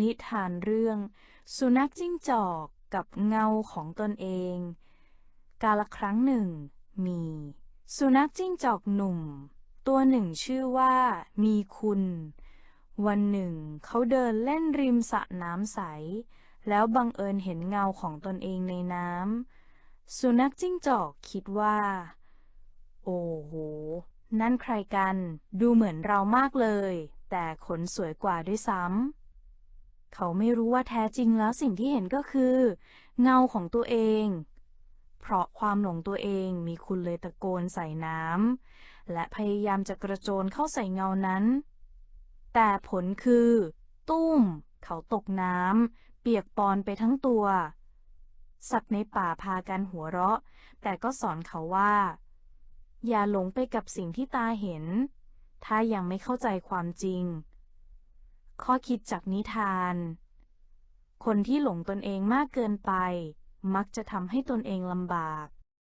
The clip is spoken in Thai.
นิทานเรื่อง สุนัขจิ้งจอกกับเงาของตนเอง กาลครั้งหนึ่ง มี สุนัขจิ้งจอกหนุ่ม ตัวหนึ่งชื่อว่า มีคุณ วันหนึ่ง เขาเดินเล่นริมสระน้ำใส แล้วบังเอิญเห็นเงาของตนเองในน้ำสุนัขจิ้งจอกคิดว่า โอ้โห นั่นใครกัน ดูเหมือนเรามากเลยแต่ขนสวยกว่าด้วยซ้ำ เขาไม่รู้ว่าแท้จริงแล้วสิ่งที่เห็นก็คือ เงาของตัวเอง เพราะความหลงตัวเองมีคุณเลยตะโกนใส่น้ำและพยายามจะกระโจนเข้าใส่เงานั้น แต่ผลคือ ตุ้ม เขาตกน้ำเปียกปอนไปทั้งตัว สัตว์ในป่าพากันหัวเราะ แต่ก็สอนเขาว่า อย่าหลงไปกับสิ่งที่ตาเห็น ถ้ายังไม่เข้าใจความจริง ข้อคิดจากนิทาน คนที่หลงตนเองมากเกินไป มักจะทำให้ตนเองลำบาก